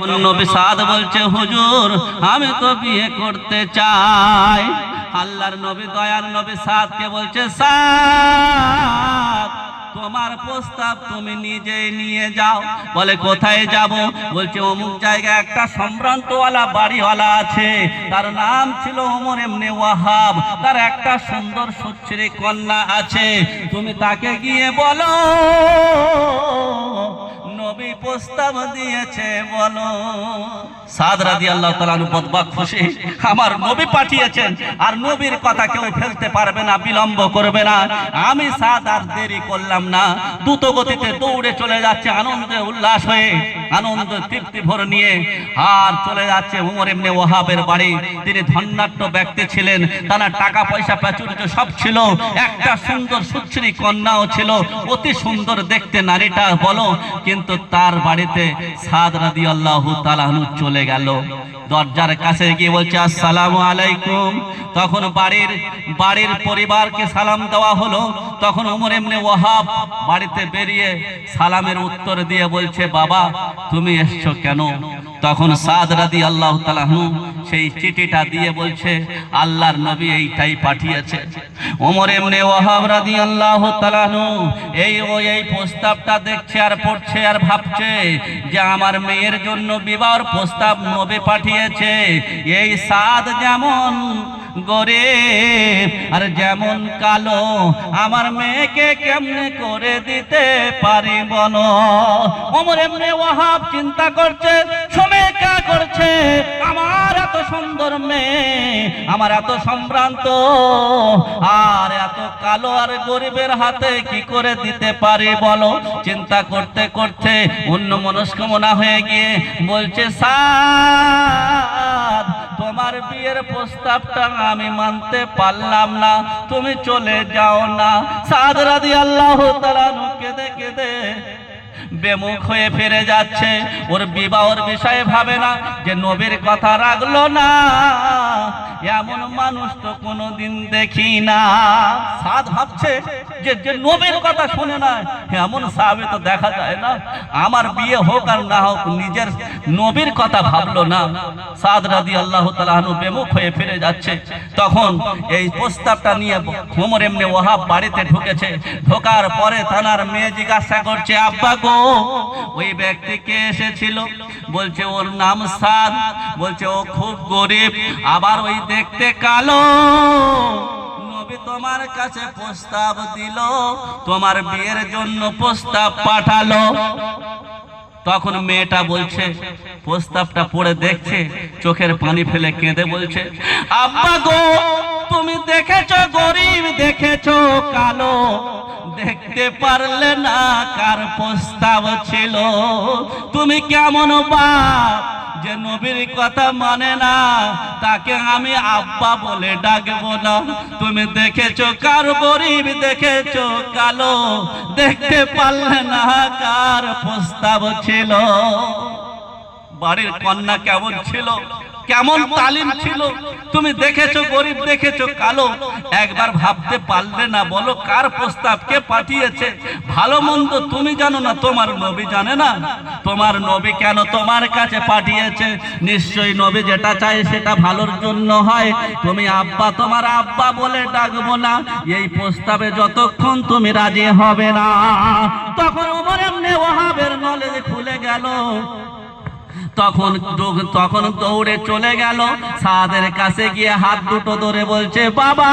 নবী সাদ বলছে, হুজুর, আমি তো বিয়ে করতে চাই। আল্লাহর নবী, দয়ার নবী সাদকে বলছে, সাদ, তোমার প্রস্তাব তুমি নিজেই নিয়ে যাও। বলে, কোথায় যাব? বলছে, অমুক জায়গায় একটা সম্ভ্রান্তওয়ালা বাড়িওয়ালা আছে। তার নাম ছিল ওমর এমনি ওয়াহাব। তার একটা সুন্দর সুচ্ছরি কন্যা আছে। তুমি তাকে গিয়ে বলো। প্রস্তাব দিয়েছে, বলো। সাদ আল্লাহ খুশি। আমার নবী পাঠিয়েছেন, আর নবীর কথা কেউ ফেলতে পারবে না, বিলম্ব করবে না। আমি সাদ আর দেরি করলাম না। দ্রুত গতিতে দৌড়ে চলে যাচ্ছে আনন্দে উল্লাস হয়ে, আনন্দ তৃপ্তি ভর নিয়ে। আর চলে যাচ্ছে উমর এমনি ওহাবের বাড়ি। তিনি ধন্যাট্য ব্যক্তি ছিলেন, তারা টাকা পয়সা প্রাচুর্য সব ছিল। একটা সুন্দর সুচ্ছরি কন্যাও ছিল। অতি সুন্দর দেখতে নারীটা, বলো। কিন্তু তার বাড়িতে সাদ রাদি আল্লাহ তালাহনু চলে গেল। দরজার কাছে গিয়ে বলছে, আসসালামু আলাইকুম। তখন বাড়ির বাড়ির পরিবারকে সালাম দেওয়া হলো। তখন উমর এমনি ওয়াহাব বাড়িতে বেরিয়ে সালামের উত্তর দিয়ে বলছে, বাবা, তুমি এসছো কেন? তখন সাদ রাদি আল্লাহ তালাহু সেই চিঠিটা দিয়ে বলছে, আল্লাহর নবী এইটাই পাঠিয়েছে। ওমর এমনি ওয়াহাব রাদি আল্লাহ তালাহু এই ও এই প্রস্তাবটা দেখছে আর পড়ছে আর ভাবছে যে আমার মেয়ের জন্য বিবাহর প্রস্তাব নবী পাঠিয়েছে। এই সাদ যেমন গরিব আর যেমন কালো, আমার মেয়েকে কেমনে করে দিতে পারি বলো? ওমর এমনি ওয়াহাব চিন্তা করছে, সমেকা করছে, আমার এত সুন্দর মেয়ে, আমার এত সম্ভ্রান্ত, আর এত কালো আর গরিবের হাতে কি করে দিতে পারি বলো? চিন্তা করতে করতে অন্য মনস্কামনা হয়ে গিয়ে বলছে, সাদ তোমার বিয়ের প্রস্তাবটা আমি মানতে পারলাম না। তুমি চলে যাও না। সাদ রাদি আল্লাহ তারা কেঁদে কেঁদে বেমুখ হয়ে ফিরে যাচ্ছে। ওর বিবাহর বিষয়ে ভাবে না যে নবীর কথা রাখল না। এমন মানুষ তো কোনোদিন দেখি না। সাদ ভাবছে যে যে নবীর কথা শুনে না, এমন সাহাবে তো দেখা যায় না। আমার বিয়ে হোক আর না হোক, নিজের নবীর কথা ভাবলো না। সাদ রাদি আল্লাহ তালাহনু বেমুখ হয়ে ফিরে যাচ্ছে। তখন এই প্রস্তাবটা নিয়ে ঘুমর এমনি ওহাব বাড়িতে ঢুকেছে। ঢোকার পরে থানার মেয়ে জিজ্ঞাসা করছে, আব্বা গো, ওই ব্যক্তি কে এসেছিল? বলছে, ওর নাম সাদ। বলছে, ও খুব গরিব। আবার ওই দেখতে কালো। নবী তোমার কাছে প্রস্তাব দিল, তোমার বিয়ের জন্য প্রস্তাব পাঠালো। তখন মেয়েটা বলছে, প্রস্তাবটা পড়ে দেখছে, চোখের পানি ফেলে কেঁদে বলছে, আব্বা গো, তুমি দেখেছ, গরিব দেখেছ, কালো। দেখতে পারলে না কার প্রস্তাব ছিল। তুমি কেমন বাপ যে নবীর কথা মানে না, তাকে আমি আব্বা বলে ডাকবো না। তুমি দেখেছ কার গরিব, দেখেছ কালো, দেখতে পারলে না কার প্রস্তাব ছিল। বাড়ির কন্যা কেমন ছিল? কেমন তালিম ছিল? তুমি দেখেছ, গরিব দেখেছ, কালো? একবার ভাবতে পারলে না, বলো কার প্রস্তাব, কে পাঠিয়েছে? ভালো মন্দ তুমি জানো না, তোমার নবী জানে না? তোমার নবী কেন তোমার কাছে পাঠিয়েছে? নিশ্চয়ই নবী যেটা চায় সেটা ভালোর জন্য হয়। তুমি আব্বা, তোমার আব্বা বলে ডাকবো না। এই প্রস্তাবে যতক্ষণ তুমি রাজি হবে না। তখন ওমর এমনি নলেজ খুলে গেল। তখন তখন দৌড়ে চলে গেল। সাদের কাছে গিয়ে হাত দুটো ধরে বলছে, বাবা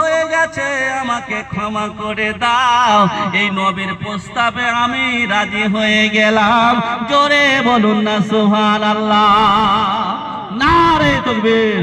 হয়ে গেছে, আমাকে ক্ষমা করে দাও। এই নবীর প্রস্তাবে আমি রাজি হয়ে গেলাম। জোরে বলুন না সুহান আল্লাহ না রে তকবীর।